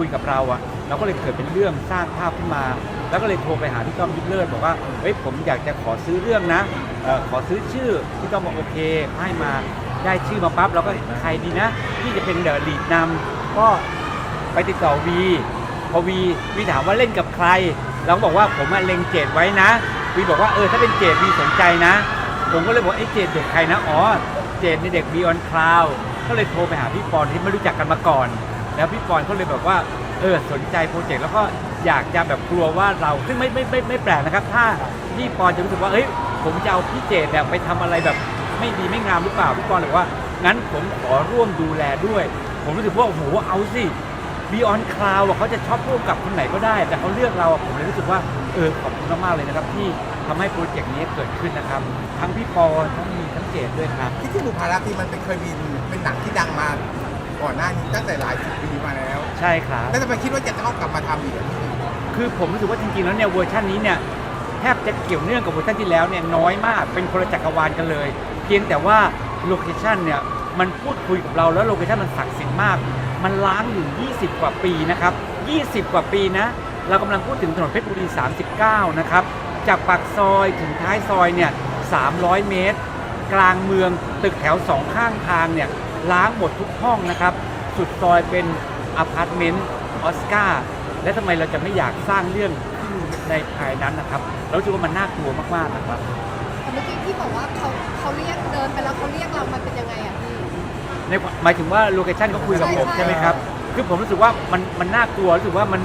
คุยกับเราอะเราก็เลยเกิดเป็นเรื่องสร้างภาพขึ้นมา แล้วก็เลยโทรไปหาพี่ต้อมยุทธเลิศบอกว่าเฮ้ยผมอยากจะขอซื้อเรื่องนะเออขอซื้อชื่อพี่ต้อมบอกโอเคให้มาได้ชื่อมาปั๊บเราก็ใครดีนะที่จะเป็นเดอะลีดนำก็ไปติดต่อวีพอวีวีถามว่าเล่นกับใคร เราก็บอกว่าผมอะเล็งเจดไว้นะวีบอกว่าเออถ้าเป็นเจดวีสนใจนะ ผมก็เลยบอกไอ้เจดเด็กใครนะอ๋อเจดในเด็กบีออนคลาวก็เลยโทรไปหาพี่ปอนที่ไม่รู้จักกันมาก่อน แล้วพี่ปอนเขาเลยแบบว่าเออสนใจโปรเจกต์แล้วก็อยากจะแบบกลัวว่าเราซึ่งไม่ไม่ไม่ไม่แปลกนะครับ ถ้าพี่ปอนจะรู้สึกว่าเฮ้ยผมจะเอาพี่เจดเนี่ยไปทำอะไรแบบไม่ดีไม่งามหรือเปล่าพี่ปอนเลยว่างั้นผมขอร่วมดูแลด้วย ผมรู้สึกว่าโอ้โหเอาสิบีออนคลาวเขาจะชอบร่วมกับคนไหนก็ได้ แต่เขาเลือกเราผมเลยรู้สึกว่าเออขอบคุณมากๆเลยนะครับ ที่ทำให้โปรเจกต์นี้เกิดขึ้นนะครับ ทั้งพี่ปอนทั้งมีทั้งเจดด้วยครับที่ที่บุพาราตีมันเป็นเคยมีเป็นหนังที่ดังมา ก่อนหน้านี้ตั้งแต่หลายสิบปีมาแล้ว ใช่ครับ แล้วทำไมคิดว่าจะต้องกลับมาทำอีกอะคือผมรู้สึกว่าจริงๆแล้วเนี่ยเวอร์ชันนี้เนี่ยแทบจะเกี่ยวเนื่องกับเวอร์ชันที่แล้วเนี่ยน้อยมากเป็นคนละจักรวาลกันเลย เพียงแต่ว่าโลเคชันเนี่ยมันพูดคุยกับเราแล้วโลเคชันมันศักดิ์สิทธิ์มาก มันล้างอยู่ 20 กว่าปีนะครับ 20 กว่าปีนะ เรากำลังพูดถึงถนนเพชรบุรี 39 นะครับ จากปากซอยถึงท้ายซอยเนี่ย 300 เมตร กลางเมืองตึกแถวสองข้างทางเนี่ย ล้างหมดทุกห้องนะครับ สุดซอยเป็นอพาร์ตเมนต์ออสการ์และทำไมเราจะไม่อยากสร้างเรื่องขึ้นในภายนั้นนะครับ เรารู้สึกว่ามันน่ากลัวมากๆนะครับ แต่เมื่อกี้ที่บอกว่าเขาเขาเรียกเดินไปแล้วเขาเรียกเรามันเป็นยังไงอะพี่ ในหมายถึงว่าโลเคชันเขาคุยกับผมใช่ใช่ไหมครับ คือผมรู้สึกว่ามันมันน่ากลัวรู้สึกว่ามัน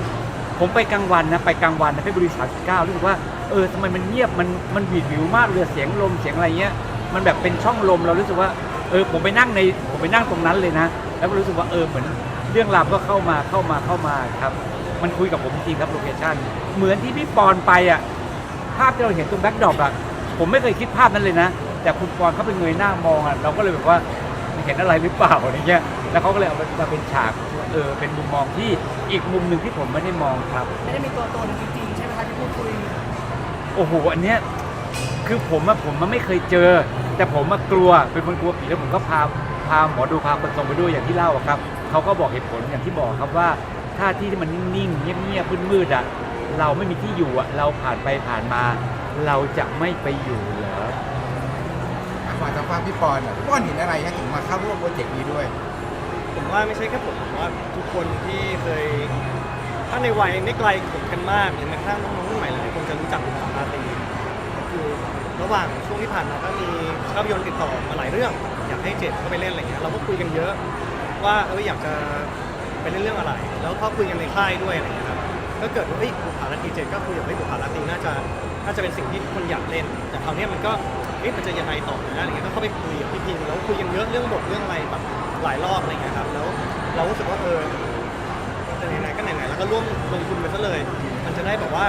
ผมไปกลางวันนะไปกลางวันนะเพชรบุรี39รู้สึกว่าเออทำไมมันเงียบมันมันหวีดหวิวมากเลยเสียงลมเสียงอะไรเงี้ยมันแบบเป็นช่องลมเรารู้สึกว่า เออผมไปนั่งในผมไปนั่งตรงนั้นเลยนะ แล้วก็รู้สึกว่าเออเหมือนเรื่องราวก็เข้ามาเข้ามาเข้ามาครับ มันคุยกับผมจริงๆครับโลเคชันเหมือนที่พี่ปอนไปอะภาพที่เราเห็นตรงแบ็คดรอปอะผมไม่เคยคิดภาพนั้นเลยนะ แต่คุณปอนเขาไปเงยหน้ามองอะเราก็เลยแบบว่าเห็นอะไรหรือเปล่าอะไรเงี้ยแล้วเขาก็เลยเอามาเป็นฉากเออเป็นมุมมองที่อีกมุมหนึ่งที่ผมไม่ได้มองครับไม่ได้มีตัวตนจริงๆใช่ไหมคะที่พูดคุยโอ้โหอันเนี้ยคือผมอะผมมันไม่เคยเจอ แต่ผมมากลัวเป็นคนกลัวผีแล้วผมก็พาพาหมอดูพาคนทรงไปด้วยอย่างที่เล่าอะครับเขาก็บอกเหตุผลอย่างที่บอกครับว่าถ้าที่ที่มันนิ่งๆเงียบๆมืดๆอะเราไม่มีที่อยู่อะเราผ่านไปผ่านมา เราจะไม่ไปอยู่เหรอฝากทางฟังพี่ปอนอะพี่ปอนเห็นอะไรฮะถึงมาเข้าร่วมโปรเจกต์นี้ด้วย ผมว่าไม่ใช่แค่ผมผมว่าทุกคนที่เคยถ้าในวัยไม่ไกลผมกันมากหรือแม้กระทั่งน้องๆรุ่นใหม่หลายคนจะรู้จักบุพาราตรีก็คือ ระหว่างช่วงที่ผ่านมาก็มีภาพยนตร์ติดต่อมาหลายเรื่อง อยากให้เจดเข้าไปเล่นอะไรเงี้ยเราก็คุยกันเยอะ ว่าเอออยากจะไปเล่นเรื่องอะไร แล้วก็คุยกันในค่ายด้วยอะไรเงี้ยครับก็เกิดว่าเฮ้ยบุพาราตีเจดก็คุยกับเฮ้ยบุพาราตีน่าจะน่าจะเป็นสิ่งที่คนอยากเล่น แต่คราวเนี้ยมันก็เอ๊ะมันจะยังไงต่อนะอะไรเงี้ยก็เข้าไปคุยกับพี่พิมแล้วคุยกันเยอะเรื่องบทเรื่องอะไรแบบหลายรอบอะไรเงี้ยครับแล้วเรารู้สึกว่าเออไหนๆก็ไหนๆแล้วก็ร่วมลงทุนไปซะเลย มันจะได้แบบว่า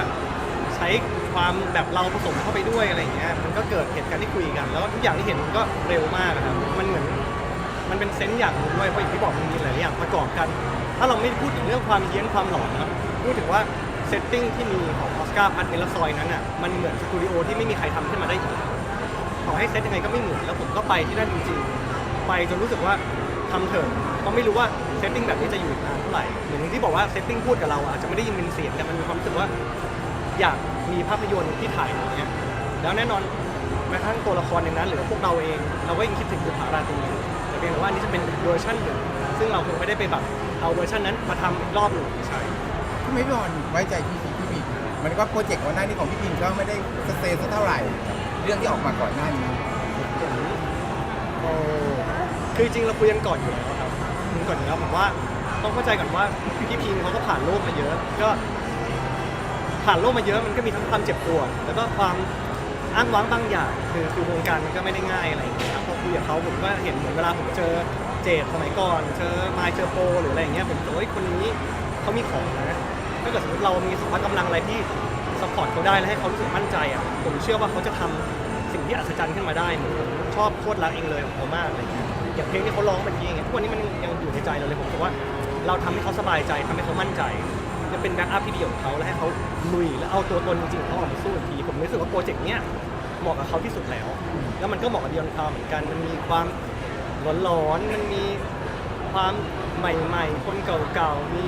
ใช้ความแบบเราผสมเข้าไปด้วยอะไรอย่างเงี้ยมันก็เกิดเหตุการณ์ที่คุยกัน แล้วทุกอย่างที่เห็นมันก็เร็วมากอะครับมันเหมือนมันเป็นเซนส์อย่างหนึงด้วยเพราะอย่างที่บอกมันมีหลายอย่างประกอบกัน ถ้าเราไม่พูดถึงเรื่องความเฮี้ยนความหลอนนะพูดถึงว่าเซตติ้งที่มีของออสการ์พัทเมลซอยนั้นอะมันเหมือนสตูดิโอที่ไม่มีใครทำขึ้นมาได้อีกต่อให้เซตยังไงก็ไม่เหมือนแล้วผมก็ไปที่นั่นจริงๆไปจนรู้สึกว่าทำเถอะเพราะไม่รู้ว่าเซตติ้งแบบนี้จะอยู่อีกนานเท่าไหร่เหมือนที่บอกว่าเซตติ้งพูดกับเราอาจจะไม่ได้ยินเป็นเสียงแต่มันมีความรู้สึกว่า อยากมีภาพยนตร์ที่ถ่ายอย่างเงี้ยแล้วแน่นอนแม้กระทั่งตัวละครในนั้นหรือว่าพวกเราเอง เราก็ยังคิดถึงบุพาราตรีอยู่แต่เพียงแต่ว่าอันนี้จะเป็นเวอร์ชันหนึ่งซึ่งเราคงไม่ได้ไปแบบเอาเวอร์ชันนั้นมาทำอีกรอบหนึ่งไม่ใช่พี่ไม่พี่ปอนไว้ใจพี่พิมพี่พิมมันก็โปรเจกต์ก่อนหน้านี้ของพี่พิมก็ไม่ได้สเตย์สักเท่าไหร่เรื่องที่ออกมาก่อนหน้านี้โอ้คือจริงๆเราคุยกันก่อนอยู่แล้วครับคุยก่อนอยู่แล้วผมว่าต้องเข้าใจก่อนว่าพี่พิงเขาก็ผ่านโลกมาเยอะ ก็ ผ่านโลกมาเยอะมันก็มีทั้งความเจ็บปวดแล้วก็ความอ้างว้างบางอย่างคือคือวงการมันก็ไม่ได้ง่ายอะไรอย่างเงี้ยครับพอคุยกับเขาผมก็เห็นเหมือนเวลาผมเจอเจดสมัยก่อนเจอมายเจอโปหรืออะไรอย่างเงี้ยผมรู้สึกว่าเฮ้ยคนนี้เขามีของนะถ้าเกิดสมมติเรามีสภาพกำลังอะไรที่สปอร์ตเขาได้และให้เขารู้สึกมั่นใจอะผมเชื่อว่าเขาจะทำสิ่งที่อัศจรรย์ขึ้นมาได้ผมชอบโคตรรักเองเลยของเขามากเงี้ยอย่างเพลงที่เขาร้องเมื่อกี้อย่างเงี้ยทุกวันนี้มันยังอยู่ในใจเราเลยผมว่า เราทำให้เขาสบายใจทำให้เขามั่นใจจะเป็นแบ็กอัพที่ดีของเขาและให้เขา ลุยและเอาตัวตนจริงๆของเขาออกมาสู้อีกทีผมรู้สึกว่าโปรเจกต์เนี้ยเหมาะกับเขาที่สุดแล้ว แล้วมันก็เหมาะกับเดียนคาวเหมือนกันมันมีความหลอนๆมันมีความใหม่ ๆ คนเก่าๆมี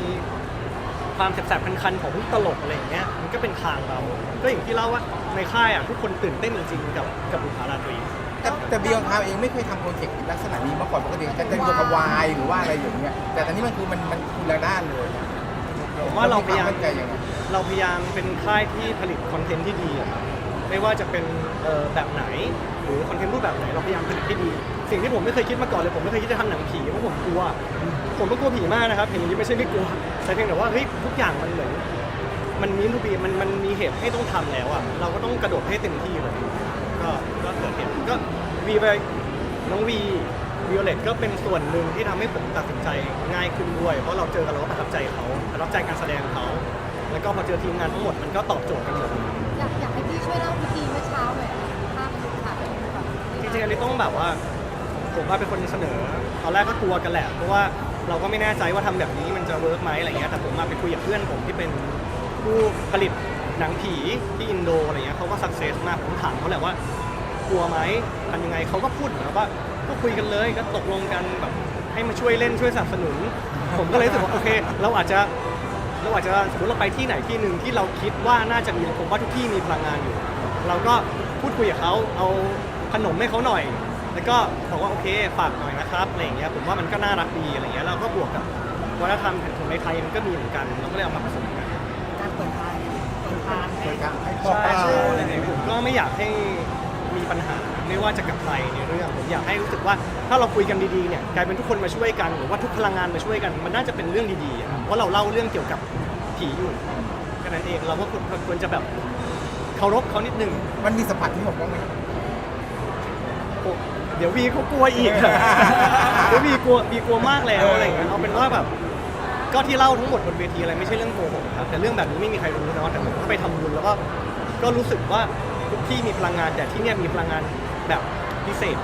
คความแสบๆคันๆของทุกตลกอะไรอย่างเงี้ยมันก็เป็นทางเรา ก็อย่างที่เล่าว่าในค่ายอะทุกคนตื่นเต้นจริงๆกับกับบุคลาราตรี แต่แต่บียอนคาวเองไม่เคยทำโปรเจกต์ลักษณะนี้มาก่อนปกติจะเป็นเกี่ยวกับวายหรือว่าอะไรอย่างเงี้ยแต่ตอนนี้มันคือมันมันคนละด้านเลยผมว่าเราพยายาม มั่นใจยังไง เราพยายามเป็นค่ายที่ผลิตคอนเทนต์ที่ดีอะครับไม่ว่าจะเป็นเอ่อแบบไหน หรือคอนเทนต์รูปแบบไหนเราพยายามผลิตให้ดี สิ่งที่ผมไม่เคยคิดมาก่อนเลยผมไม่เคยคิดจะทำหนังผีเพราะผมกลัว ผมก็กลัวผีมากนะครับเห็นอย่างนี้ไม่ใช่ไม่กลัวแต่เพียงแต่ว่าเฮ้ยทุกอย่างมันเหมือนมันมีรูปีมันมันมีเหตุให้ต้องทำแล้วอะเราก็ต้องกระโดดให้เต็มที่เลยก็ก็เกิดเหตุก็วีไปน้องวีวิโอเลตก็เป็นส่วนหนึ่งที่ทำให้ผมตัดสินใจง่ายขึ้นด้วย เพราะเราเจอกันเราก็ประทับใจเขาประทับใจการแสดงเขา แล้วก็พอเจอทีมงานทั้งหมดมันก็ตอบโจทย์กันหมดอยากอยากให้พี่ช่วยเล่าพิธีเมื่อเช้าหน่อยภาพมันถ่ายแบบจริงๆอันนี้ต้องแบบว่าผมว่าเป็นคนเสนอตอนแรกก็กลัวกันแหละเพราะว่าเราก็ไม่แน่ใจว่าทำแบบนี้มันจะเวิร์กไหมอะไรเงี้ยแต่ผมมาไปคุยกับเพื่อนผมที่เป็นผู้ผลิตหนังผีที่อินโดอะไรเงี้ยเขาก็สักเซสมากผมถามเขาแหละว่ากลัวไหมทำยังไงเขาก็พูดเหมือนกับว่าก็คุยกันเลยก็ตกลงกันแบบให้มาช่วยเล่นช่วยสนับสนุน ผมก็เลยรู้สึกว่าโอเค เราอาจจะ เราอาจจะสมมติเราไปที่ไหนที่หนึ่งที่เราคิดว่าน่าจะมีผมว่าทุกที่มีพลังงานอยู่ เราก็พูดคุยกับเขาเอาขนมให้เขาหน่อย แล้วก็บอกว่าโอเคฝากหน่อยนะครับอะไรอย่างเงี้ยผมว่ามันก็น่ารักดีอะไรเงี้ยเราก็บวกกับวัฒนธรรมของในไทยมันก็มีเหมือนกันเราก็เลยเอามาผสมกันการเปิดทางเปิดทางให้เปิดครับให้บอกใช่กล่าวใช่อะไรอย่างเงี้ยผมก็ไม่อยากให้มีปัญหา ไม่ว่าจะกับใครในเรื่อง ผมอยากให้รู้สึกว่าถ้าเราคุยกันดีๆเนี่ยกลายเป็นทุกคนมาช่วยกันหรือว่าทุกพลังงานมาช่วยกัน มันน่าจะเป็นเรื่องดีๆอะครับเพราะเราเล่าเรื่องเกี่ยวกับผีอยู่แค่นั้นเองเราก็ควรจะแบบเคารพเขานิดนึง มันมีสัมผัสที่ผมบ้างไหมโอ้เดี๋ยววีเขากลัวอีก เดี๋ยววีกลัววีกลัวมากแล้วอะไรอย่างเงี้ยเอาเป็นว่าแบบ ก็ที่เล่าทั้งหมดบนเวทีอะไรไม่ใช่เรื่องโกหกครับแต่เรื่องแบบนี้ไม่มีใครรู้นะแต่ผมก็ไปทำบุญแล้วก็ก็รู้สึกว่าทุกที่มีพลังงานแต่ที่เนี่ยมีพลังงาน แบบพิเศษ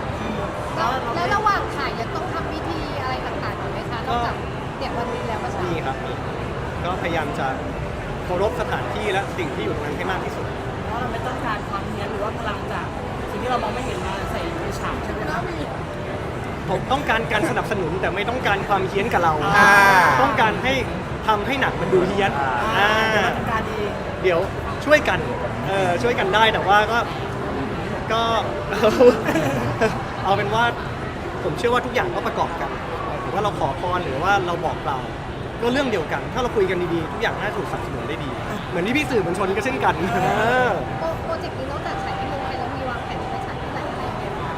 แล้วแล้วระหว่างถ่ายยังต้องทำพิธีอะไรต่างๆอยู่ไหมคะนอกจากเนี่ยวันนี้แล้วเมื่อเช้ามีครับมีก็พยายามจะเคารพสถานที่และสิ่งที่อยู่ตรงนั้นให้มากที่สุด เพราะเราไม่ต้องการความเฮี้ยนหรือว่าพลังจากสิ่งที่เรามองไม่เห็นมาใส่ในฉากใช่ไหมครับ ผมต้องการการสนับสนุนแต่ไม่ต้องการความเฮี้ยนกับเรา อ่า ต้องการให้ทำให้หนังมันดูเฮี้ยนอ่าอ่าแต่ว่าต้องการเองเดี๋ยวช่วยกันเออช่วยกันได้แต่ว่าก็ ก็เอาเป็นว่าผมเชื่อว่าทุกอย่างก็ประกอบกันหรือว่าเราขอพรหรือว่าเราบอกกล่าวก็เรื่องเดียวกัน ถ้าเราคุยกันดีๆทุกอย่างน่าจะถูกสนับสนุนได้ดี เหมือนที่พี่สื่อมวลชนก็เช่นกันเออโปรโปรเจกต์นี้นอกจากฉายที่เมืองไทยแล้วมีวางแผนจะไปฉายที่ไหนอะไรยังไงไหมคะ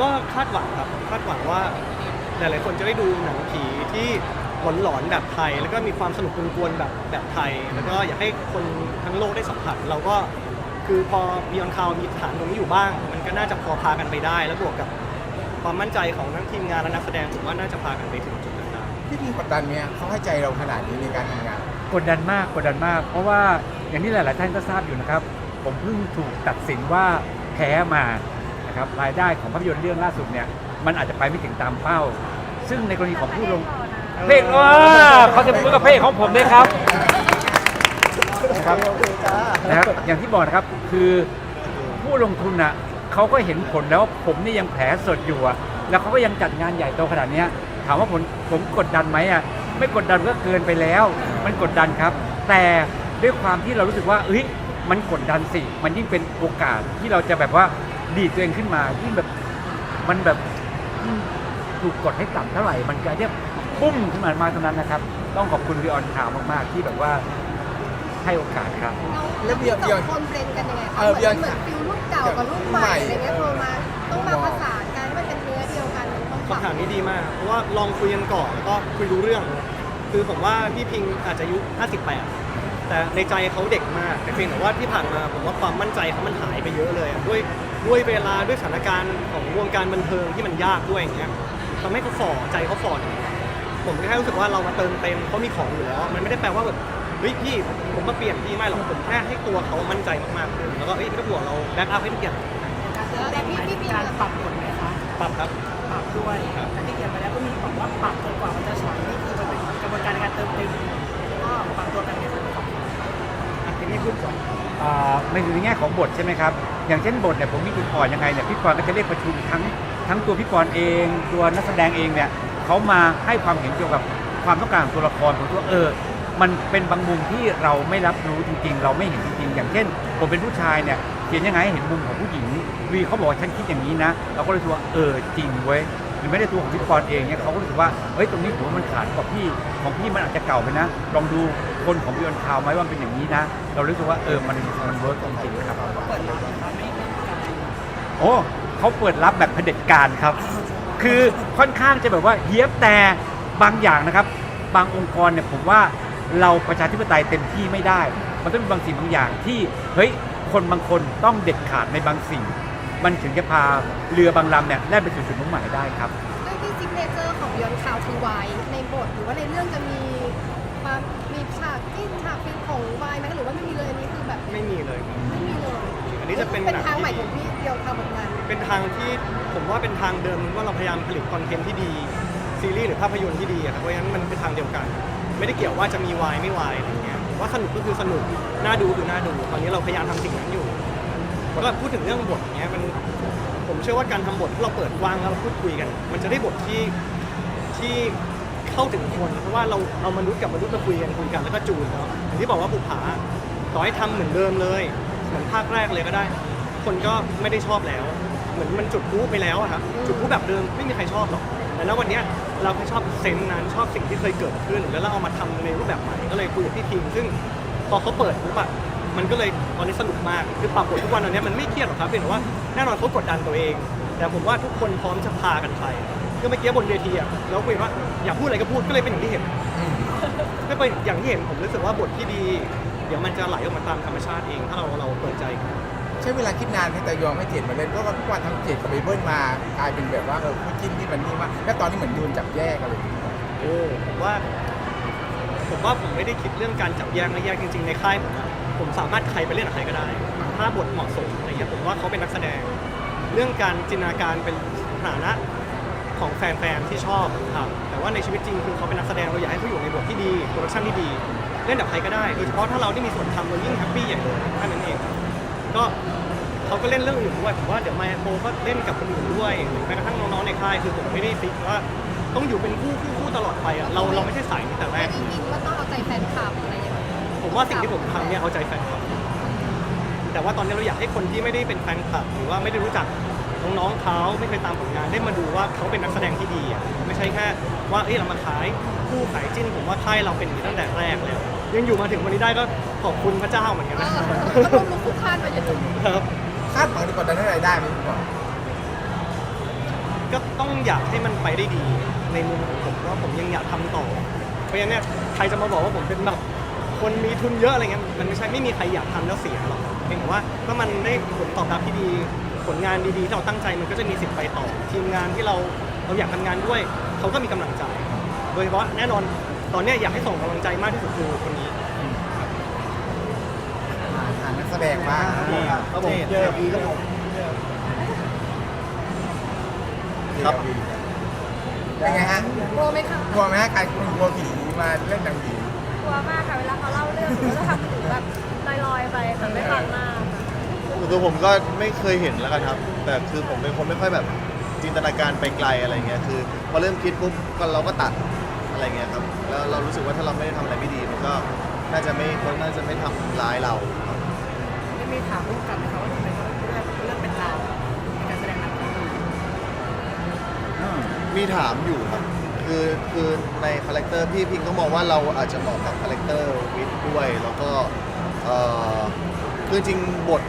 ก็คาดหวังครับคาดหวังว่าหลายๆคนจะได้ดูหนังผีที่หลอนๆแบบไทย แล้วก็มีความสนุกกวนๆแบบแบบไทย แล้วก็อยากให้คนทั้งโลกได้สัมผัสเราก็ คือพอมีออนคาวมีฐานตรงนี้อยู่บ้าง มันก็น่าจะพอพากันไปได้ แล้วบวกกับความมั่นใจของทั้งทีมงานและนักแสดงผมว่าน่าจะพากันไปถึงจุดนั้นได้พี่พิงกดดันเนี่ยเขาให้ใจเราขนาดนี้ในการทำงาน กดดันมากกดดันมาก เพราะว่าอย่างที่หลาย ๆ ท่านก็ทราบอยู่นะครับ ผมเพิ่งถูกตัดสินว่าแพ้มานะครับรายได้ของภาพยนตร์เรื่องล่าสุดเนี่ยมันอาจจะไปไม่ถึงตามเป้า ซึ่งในกรณีของผู้ลงเพลงว่าเขาจะพูดกับเพลงของผมด้วยครับ นะครับนะครับอย่างที่บอกนะครับคือผู้ลงทุนอะเขาก็เห็นผลแล้วผมนี่ยังแผลสดอยู่อะแล้วเขาก็ยังจัดงานใหญ่โตขนาดเนี้ยถามว่าผมผมกดดันไหมอะไม่กดดันก็เกินไปแล้ว มันกดดันครับ แต่ด้วยความที่เรารู้สึกว่าเฮ้ยมันกดดันสิ มันยิ่งเป็นโอกาสที่เราจะแบบว่าดีดตัวเองขึ้นมายิ่งแบบมันแบบยิ่งถูกกดให้ต่ำเท่าไหร่ มันก็จะปุ้มขึ้นมามาตรงนั้นนะครับ ต้องขอบคุณวิออนข่าวมาก ๆ ที่แบบว่า ให้โอกาสครับ แล้วเบียร์สองคนเป็นกันยังไงคะเออเหมืเบียร์อนเหมือนฟิลรุ่นเก่ากับรุ่นใหม่อะไรเงี้ยพอมาต้องมาประสานกันให้มันเป็นเนื้อเดียวกันมันต้องปรับคำถามนี้ดีมาก เพราะว่าลองคุยกันก่อนแล้วก็คุยรู้เรื่อง คือผมว่าพี่พิงอาจจะอายุ 58 แต่ในใจเขาเด็กมาก แต่เพียงแต่ว่าที่ผ่านมาผมว่าความมั่นใจเขามันหายไปเยอะเลยอะด้วยด้วยเวลาด้วยสถานการณ์ของวงการบันเทิงที่มันยากด้วยอย่างเงี้ยทำให้เขาฝ่อใจเขาฝ่อหน่อยผมแค่รู้สึกว่าเรามาเติมเต็มเขามีของอยู่แล้ว มันไม่ได้แปลว่าแบบ เฮ้ยพี่ผมมาเปลี่ยนพี่ไม่หรอกผมแค่ให้ตัวเขามั่นใจมากๆขึ้นแล้วก็เอ้ยก็บวกเราแบ็กอัพให้ทุกอย่างการเจอแต่พี่พี่มีการปรับบทไหมคะปรับครับปรับด้วยครับแต่ที่เขียนไปแล้วก็มีบอกว่าปรับจนกว่ามันจะฉายนี่คือมันเป็นกระบวนการในการเติมเต็มก็ปรับตัวกันเนี่ยของอะทีนี้พูดก่อนอ่าในในแง่ของบทใช่ไหมครับ อย่างเช่นบทเนี่ยผมมีจุดอ่อนยังไงเนี่ยพี่กรณ์ก็จะเรียกประชุมทั้งทั้งตัวพี่กรณ์เอง ตัวนักแสดงเองเนี่ยเขามาให้ความเห็นเกี่ยวกับความต้องการของตัวละครผมว่าเออ มันเป็นบางมุมที่เราไม่รับรู้จริงๆ เราไม่เห็นจริงๆ อย่างเช่น ผมเป็นผู้ชายเนี่ยเขียนยังไงให้เห็นมุมของผู้หญิงวีเขาบอกว่าฉันคิดอย่างนี้นะ เราก็เลยรู้สึกว่าเออจริงเว้ยหรือไม่ได้ตัวของพิธีกรเองเนี่ยเขาก็รู้สึกว่าเฮ้ยตรงนี้ผมว่ามันขาดกว่าพี่ของพี่มันอาจจะเก่าไปนะ ลองดูคนของบิออนคาวไหมว่ามันเป็นอย่างนี้นะ เรารู้สึกว่าเออมันมันเวิร์กจริงๆครับเปิดรับนะครับไม่ไม่มีการโอ้เขาเปิดรับแบบเผด็จการครับ คือค่อนข้างจะแบบว่าเฮียบแต่บางอย่างนะครับ บางองค์กรเนี่ยผมว่า เราประชาธิปไตยเต็มที่ไม่ได้ มันต้องมีบางสิ่งบางอย่างที่เฮ้ยคนบางคนต้องเด็ดขาดในบางสิ่ง มันถึงจะพาเรือบางลำเนี่ยแล่นไปสู่จุดมุ่งหมายได้ครับเรื่องที่ซิกเนเจอร์ของยอนข่าวคือวายในบทหรือว่าในเรื่องจะมีมามีฉากที่ฉากฟินของวายไหมหรือว่าไม่มีเลยอันนี้คือแบบไม่มีเลยครับ ไม่มีเลยอันนี้จะเป็นเป็นหนังทางใหม่ที่ ของพี่เดียวทำเหมือนกันเป็นทางที่ผมว่าเป็นทางเดิมว่าเราพยายามผลิตคอนเทนต์ที่ดี ซีรีส์หรือภาพยนตร์ที่ดีอะครับเพราะฉะนั้นมันเป็นทางเดียวกัน ไม่ได้เกี่ยวว่าจะมีวายไม่วายอะไรเงี้ยว่าสนุกก็คือสนุกน่าดูคือน่าดู ตอนนี้เราพยายามทำสิ่งนั้นอยู่แล้วก็พูดถึงเรื่องบทเนี้ยมันผมเชื่อว่าการทำบทที่เราเปิดกว้างแล้วเราพูดคุยกัน มันจะได้บทที่ที่เข้าถึงคนเพราะว่าเราเรามนุษย์กับมนุษย์มาคุยกันคุยกันแล้วก็จูนเนาะอย่างที่บอกว่าบุปผาต่อให้ทำเหมือนเดิมเลย เหมือนภาคแรกเลยก็ได้ คนก็ไม่ได้ชอบแล้ว เหมือนมันจุดพลุไปแล้วอะครับจุดพลุแบบเดิมไม่มีใครชอบหรอก แล้ววันนี้เราแค่ชอบเซนส์นั้นชอบสิ่งที่เคยเกิดขึ้น แล้วเราเอามาทำในรูปแบบใหม่ก็เลยคุยกับพี่พิมซึ่งพอเขาเปิดปุ๊บอะมันก็เลยตอนนี้สนุกมากคือปรับบททุกวันตอนนี้มันไม่เครียดหรอกครับเป็นแต่ว่าแน่นอนเขากดดันตัวเอง แต่ผมว่าทุกคนพร้อมจะพากันไปก็เมื่อกี้บนเวทีอะเราคุยว่าอยากพูดอะไรก็พูดก็เลยเป็นอย่างที่เห็น ไม่เป็นอย่างที่เห็นผมรู้สึกว่าบทที่ดี เดี๋ยวมันจะไหลออกมาตามธรรมชาติเอง ถ้าเราเราเปิดใจ ใช้เวลาคิดนานให้แต่ยอมให้เจ็ดมาเล่นเพราะว่าทุกวันทั้งเจ็ดกับไบเบิลมากลายเป็นแบบว่าเออคู่จิ้นที่มันนี่มากแล้วตอนนี้เหมือนโดนจับแยกอะไรอย่างเงี้ยโอ้ผมว่า ผมว่าผมไม่ได้คิดเรื่องการจับแยกไม่แยกจริง ๆ ในค่ายผมอะผมสามารถใครไปเล่นกับใครก็ได้ ถ้าบทเหมาะสมอะไรเงี้ยผมว่าเขาเป็นนักแสดง เรื่องการจินตนาการเป็นฐานะของแฟนๆที่ชอบครับแต่ว่าในชีวิตจริงคือเขาเป็นนักแสดงเราอยากให้เขาอยู่ในบทที่ดีโปรดักชั่นที่ดี เล่นกับใครก็ได้โดยเฉพาะถ้าเราได้มีส่วนทำเรายิ่งแฮปปี้อย่างเดียวแค่นั้นเอง ก็เขาก็เล่นเรื่องอื่นด้วยผมว่าเดี๋ยวไมโครก็เล่นกับคนอื่นด้วยหรือแม้กระทั่งน้องๆในค่ายคือผมไม่ได้ฟิกว่าต้องอยู่เป็นคู่คู่คู่ตลอดไปอะเราเราไม่ใช่สายนี้แต่แรไม่ก ได้คิดว่าต้องเอาใจแฟนคลับอะไรอย่างเงี้ยผมว่าสิ่งที่ผมทำเนี่ยเอาใจแฟนคลับ แต่ว่าตอนนี้เราอยากให้คนที่ไม่ได้เป็นแฟนคลับ หรือว่าไม่ได้รู้จักน้องๆเขาไม่เคยตามผลงานได้มาดูว่าเขาเป็นนักแสดงที่ดีอะไม่ใช่แค่ว่าเอ้ยเรามาขายคู่ขายจิ้น ผมว่าค่ายเราเป็นอย่างนี้ตั้งแต่แรกแล้ว ยังอยู่มาถึงวันนี้ได้ก็ขอบคุณพระเจ้าเหมือนกันเอนะอก็ต้องลุกคุกคานไปจนถึงครับ คาดหวังดีกว่านั้นอะไรได้ไหมพี่บอลก็ต้องอยากให้มันไปได้ดีในมุมของผมว่าผมยังอยากทำต่อ เพราะฉะนั้นเนี่ยใครจะมาบอกว่าผมเป็นแบบคนมีทุนเยอะอะไรเงี้ยมันไม่ใช่ไม่มีใครอยากทำแล้วเสียหรอกเพียงแต่ว่าถ้ามันได้ผลตอบรับที่ดีผลงานดีๆที่เราตั้งใจมันก็จะมีสิทธิ์ไปต่อ ทีมงานที่เราเราอยากทำงานด้วย เขาก็มีกำลังใจ โดยเฉพาะแน่นอน ตอนเนี้ยอยากให้ส่งกำลังใจมากที่สุดคือคนนี้ อ่าอ่านักแสดงบ้างครับผมเจอพีครับผมครับยังไงฮะกลัวไหมคะกลัวไหมฮะการคุณกลัวผีมาเล่นหนังผีกลัวมากค่ะเวลาเขาเล่าเรื่องหนูก็จะทำถึงแบบลอยๆไปค่ะไม่ฟังมากค่ะคือผมก็ไม่เคยเห็นแล้วกันครับ แต่คือผมเป็นคนไม่ค่อยแบบจินตนาการไปไกลอะไรเงี้ยคือพอเริ่มคิดปุ๊บก็เราก็ตัดอะไรเงี้ยครับ แล้วเรารู้สึกว่าถ้าเราไม่ได้ทำอะไรไม่ดีมันก็น่าจะไม่คนน่าจะไม่ทำร้ายเรา ไม่มีถามร่วมกันไหมคะว่าทำไมต้องเลือกเลือกเป็นเราในการแสดงหนังเรื่องนี้มีถามอยู่ครับ คือคือในคาแรคเตอร์พี่พิงก็มองว่าเราอาจจะเหมาะกับคาแรคเตอร์วิทด้วย แล้วก็เอ่อคือจริงบท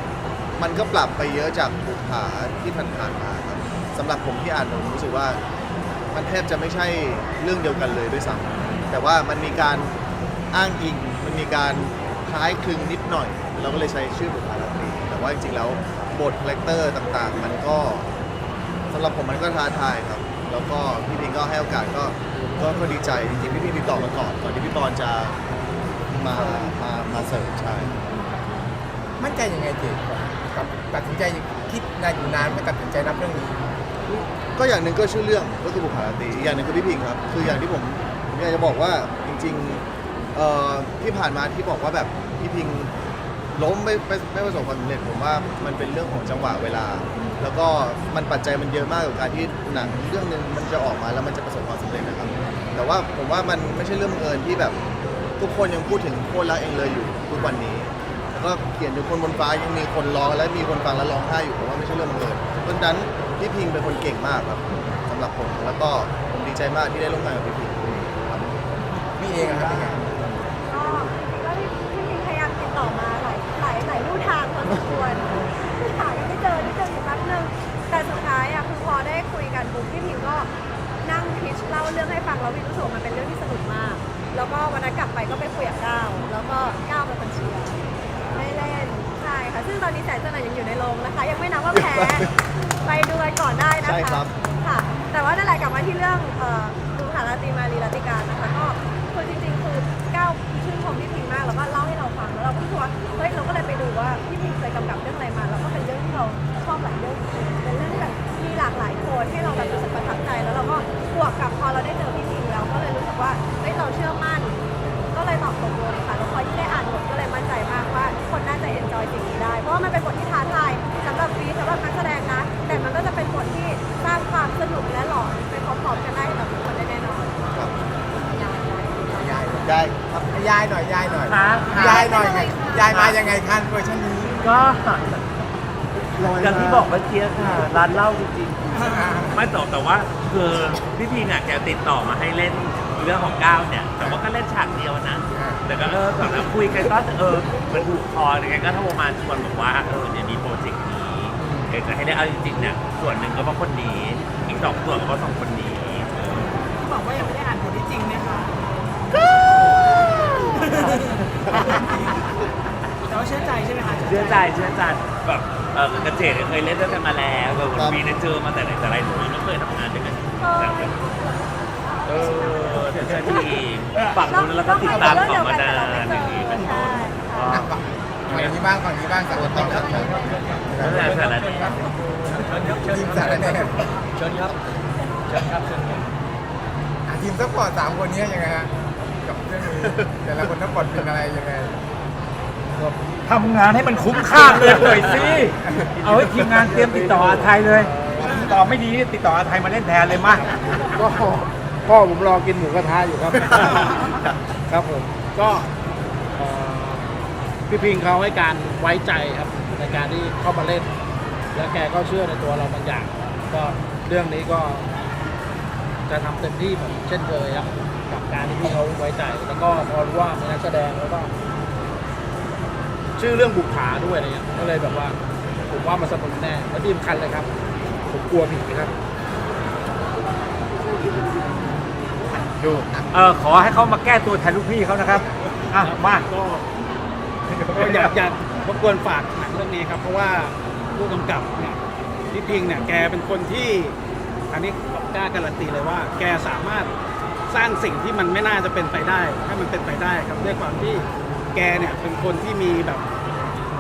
มันก็ปรับไปเยอะจากบุคาที่ผ่านๆมาครับสำหรับผมที่อ่านผมรู้สึกว่า มันแทบจะไม่ใช่เรื่องเดียวกันเลยด้วยซ้ำ แต่ว่ามันมีการอ้างอิง มันมีการคล้ายคลึงนิดหน่อย เราก็เลยใช้ชื่อบุคลาราตรีแต่ว่าจริงๆแล้วบทคาแรคเตอร์ต่างๆ มันก็สำหรับผมมันก็ท้าทายครับ แล้วก็พี่พิงก็ให้โอกาสก็ก็ก็ดีใจจริงๆพี่พิงติดต่อมาก่อนก่อนที่พี่ปอนจะมามามาเสิร์ฟใช่มั่นใจยังไงเจกับตัดสินใจคิดนานอยู่นานไม่ตัดสินใจรับเรื่องนี้ ก็อย่างหนึ่งก็ชื่อเรื่องก็คือบุคลาตรีอีกอย่างหนึ่งคือพี่พิงครับ คืออย่างที่ผมผม อยากจะบอกว่าจริงๆเอ่อที่ผ่านมาที่บอกว่าแบบพี่พิงล้มไม่ไม่ไม่ประสบความสำเร็จผมว่ามันเป็นเรื่องของจังหวะเวลา แล้วก็มันปัจจัยมันเยอะมากกับการที่หนังเรื่องหนึ่งมันจะออกมาแล้วมันจะประสบความสำเร็จนะครับ แต่ว่าผมว่ามันไม่ใช่เรื่องบังเอิญที่แบบทุกคนยังพูดถึงโคตรรักเองเลยอยู่ทุกวันนี้ แล้วก็เขียนถึงคนบนฟ้ายังมีคนร้องและมีคนฟังและร้องไห้อยู่ผมว่าไม่ใช่เรื่องบังเอิญเพราะฉะนั้นพี่พิงเป็นคนเก่งมากครับสำหรับผมแล้วก็ผมดีใจมากที่ได้ร่วมงานกับพี่พิง องอะครับเป็นไง ยยายมายังไงคันเวอร์ชันนี้ก็อย่างที่บอกเมื่อกี้ค่ะ ร้านเหล้าจริงไม่แต่แต่ว่าคือพี่พีน่ะแกติดต่อมาให้เล่นเรื่องของก้าวเนี่ย แต่ว่าก็เล่นฉากเดียวนะ แต่ก็เออแบบแล้วคุยกันก็เออมันถูกคอยังไงก็โทรมาชวนบอกว่าเออเนี่ยมีโปรเจกต์นี้เออจะให้เล่นเอาจริงๆเนี่ยส่วนหนึ่งก็เพราะคนนี้ อีกสองส่วนก็เพราะสองคนนี้ที่บอกว่ายังไม่ได้อ่านบทที่จริงไหมคะ แต่ว่าเชื่อใจใช่ไหมคะเชื่อใจเชื่อใจแบบเออกระเจดเคยเล่นด้วยกันมาแล้วแบบครับวีเนี่ยเจอมาแต่ไหนแต่ไรหนูไม่เคยทำงานด้วยกันแต่แบบเออเชื่อใจพี่ฝั่งนู้นแล้วก็ติดตามเขามานานอย่างนี้เป็นต้นอะฝั่งนี้บ้างฝั่งนี้บ้างสักคนครับแล้วแต่แต่ละทีมสารแน่เชิญครับเชิญครับเชิญทีมซัพพอร์ตสามคนนี้ยังไงฮะกับเรื่องนี้ แต่ละคนซัพพอร์ตเป็นอะไรยังไงทำงานให้มันคุ้มค่าเลยหน่อยสิ เอาให้ทีมงานเตรียมติดต่ออาไทยเลยติดต่อไม่ดีติดต่ออาไทยมาเล่นแทนเลยมาๆก็พ่อผมรอกินหมูกระทะอยู่ครับ ครับผม ก็เอ่อพี่พิงเขาให้การไว้ใจครับ ในการที่เข้ามาเล่น แล้วแกก็เชื่อในตัวเราบางอย่าง ก็เรื่องนี้ก็จะทำเต็มที่เหมือนเช่นเคยครับ กับการที่พี่เขาไว้ใจ แล้วก็พอรู้ว่ามีนักแสดงแล้วก็ ชื่อเรื่องบุกผาด้วยอะไรเงี้ยก็เลยแบบว่า ผมว่ามันสนุกแน่และที่สำคัญเลยครับ ผมกลัวผีครับ ดูเออขอให้เขามาแก้ตัวแทนลูกพี่เขานะครับอะมาก็ก็อยากอยากรบกวนฝากหนังเรื่องนี้ครับ เพราะว่าผู้กำกับเนี่ยพี่พิงเนี่ยแกเป็นคนที่ อันนี้กล้าการันตีเลยว่า แกสามารถ สร้างสิ่งที่มันไม่น่าจะเป็นไปได้ให้มันเป็นไปได้ครับด้วยความที่แกเนี่ยเป็นคนที่มีแบบ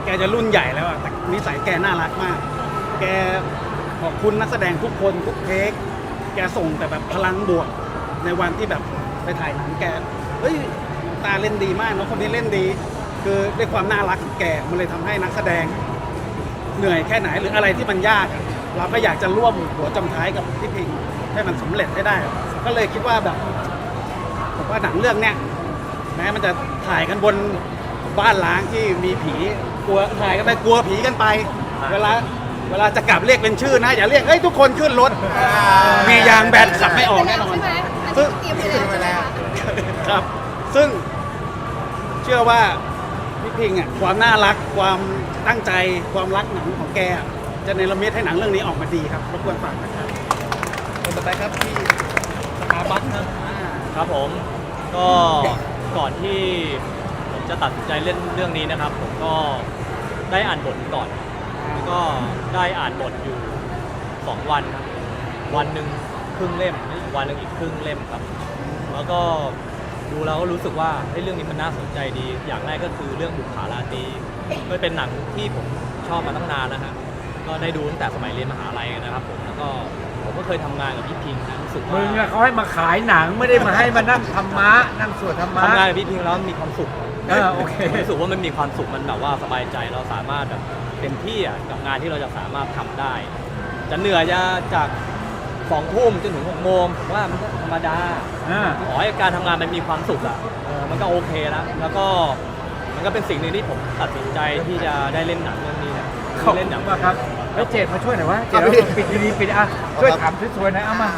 แกจะรุ่นใหญ่แล้วอะแต่นิสัยแกน่ารักมาก แกขอบคุณนักแสดงทุกคนทุกเทคแกส่งแต่แบบพลังบวกในวันที่แบบไปถ่ายหนังแกเฮ้ยตาเล่นดีมากน้องคนนี้เล่นดี คือด้วยความน่ารักของแกมันเลยทำให้นักแสดงเหนื่อยแค่ไหนหรืออะไรที่มันยากเราก็อยากจะร่วมหัวจำท้ายกับพี่พิงให้มันสำเร็จให้ได้ ก็เลยคิดว่าแบบ ว่าหนังเรื่องเนี้ยแม้มันจะถ่ายกันบนบ้านล้างที่มีผีกลัวถ่ายกันไปกลัวผีกันไป เวลาเวลาจะกลับเรียกเป็นชื่อนะ อย่าเรียกเฮ้ยทุกคนขึ้นรถ มียางแบนขับไม่ออกแน่นอน ใช่ไหมอันซึ่นี้งเตรียมไปแล้วใช่ไหมคะครับ ซึ่งเชื่อว่าพี่พิงอะความน่ารักความตั้งใจความรักหนังของแกอะจะเนรมิตให้หนังเรื่องนี้ออกมาดีครับรบกวนฝากนะครับคนต่อไปครับพี่สถาบัตครับ ครับผม ก็ก่อนที่ผมจะตัดสินใจเล่นเรื่องนี้นะครับ ผมก็ได้อ่านบทก่อน แล้วก็ได้อ่านบทอยู่ 2 วันครับวันหนึ่งครึ่งเล่มอีกวันหนึ่งอีกครึ่งเล่มครับ แล้วก็ดูแล้วก็รู้สึกว่าเฮ้ยเรื่องนี้มันน่าสนใจดี อย่างแรกก็คือเรื่องบุคาราตรีมันเป็นหนังที่ผมชอบมาตั้งนานแล้วฮะก็ได้ดูตั้งแต่สมัยเรียนมหาลัยนะครับผมแล้วก็ ผมก็เคยทำงานกับพี่พิงนะรู้สึกว่ามึงอะเขาให้มาขายหนังไม่ได้มาให้มานั่งธรรมะนั่งสวดธรรมะ ทำงานกับพี่พิงแล้วมีความสุขเออโอเคผมรู้สึกว่ามันมีความสุขมันแบบว่าสบายใจเราสามารถแบบเต็มที่อะกับงานที่เราจะสามารถทำได้ จะเหนื่อยจะจากสองทุ่มจนถึงหกโมงผมว่ามันก็ธรรมดา อ่า ขอให้การทำงานมันมีความสุขอะเออมันก็โอเคแล้ว แล้วก็มันก็เป็นสิ่งหนึ่งที่ผมตัดสินใจที่จะได้เล่นหนังเรื่องนี้นะขอบ เล่นคุหนัณงมากครับแล้วเจดมาช่วยหน่อยวะเจดครับเราพี่ปิดดีๆปิดอะช่วยถามสวยๆหน่อยเอามา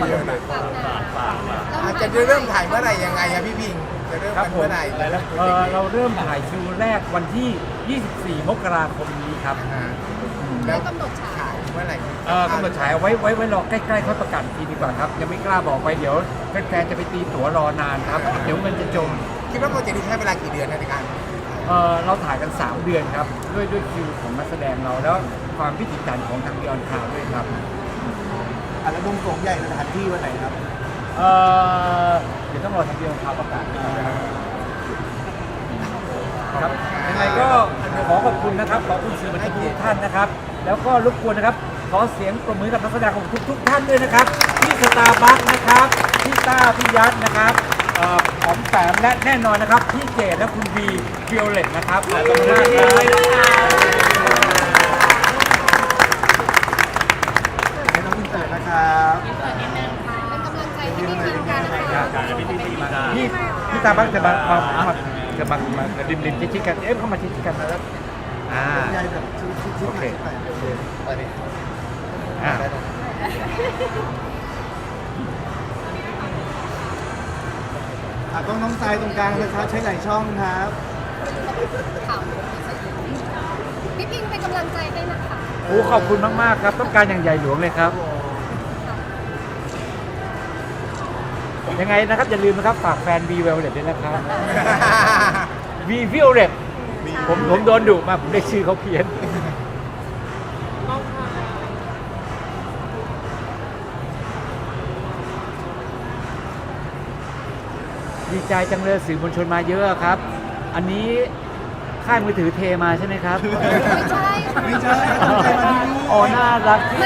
มาเดี๋ยวหน่อยฝากหนาแล้วอาจจะเริ่มถ่ายเมื่อไหร่ยังไงอะพี่พิงจะเริ่มครับกันผมเมื่อไหร่เอ่อเราเริ่มถ่ายคิวแรกวันที่ 24 มกราคมนี้ครับอ่าแล้แล้ววกำหนดฉายถ่ายเมื่อไหร่เอ่อกำหนดฉายเอาไว้ไว้ไว้รอใกล้ๆค่อยประกาศอีกทีดีกว่าครับ ยังไม่กล้าบอกไปเดี๋ยวแฟนๆจะไปตีตั๋วรอนานครับ เดี๋ยวเงินจะจม คิดว่าโปรเจกต์นี้ใช้เวลากี่เดือนในการ เอ่อเราถ่ายกัน 3 เดือนครับ ด้วยด้วยคิวของนักแสดงเราแล้วความพิถีพิถันของทางบิออนคาวด้วยครับอันแล้ววงสงใหญ่สถานที่วันไหนครับเอ่อเดี๋ยวต้องรอทางบิออนคาวประกาศนะครับครับยังไงก็ขอขอบคุณนะครับ ขอบคุณสื่อมวลชนทุกท่านนะครับ แล้วก็รบกวนนะครับ ขอเสียงปรบมือกับนักแสดงของทุกทุกๆท่านด้วยนะครับ พี่สตาร์บัคนะครับ พี่ต้า พี่ยัดนะครับ เอ่อผอมแปมและแน่นอนนะครับพี่เจดและคุณวีวิโอเลตนะครับขอบคุณมากครับให้น้องอินเตอร์นะครับเป็นกำลังใจให้พี่พิมกันนะคะพี่พี่ตาบัคจะมามามาจะมามาริมริมๆชิดๆกันเอ๊ะเข้ามาชิดๆกันมาแล้วอ่าใหญ่แบบชิดๆโอเคไปโอเคไปนี่อ่า อะต้องน้องทรายตรงกลางนะครับใช้หลายช่องครับถามพี่พิมเป็นกำลังใจให้นะคะโอ้ขอบคุณมากๆครับ ต้องการอย่างใหญ่หลวงเลยครับ ยังไงนะครับอย่าลืมนะครับฝากแฟน V v i o l e t ด้วยนะครับ V v i o l e t ผมผมโดนดุมาผมได้ชื่อเขาเพี้ยน ดี ใจจังเลยสื่อมวลชนมาเยอะครับ อันนี้ค่ายมือถือเทมาใช่ไหมครับ ไม่ใช่ค่ะ ไม่ใช่ตั้งใจมาที่นี่ อ๋อน่ารักที่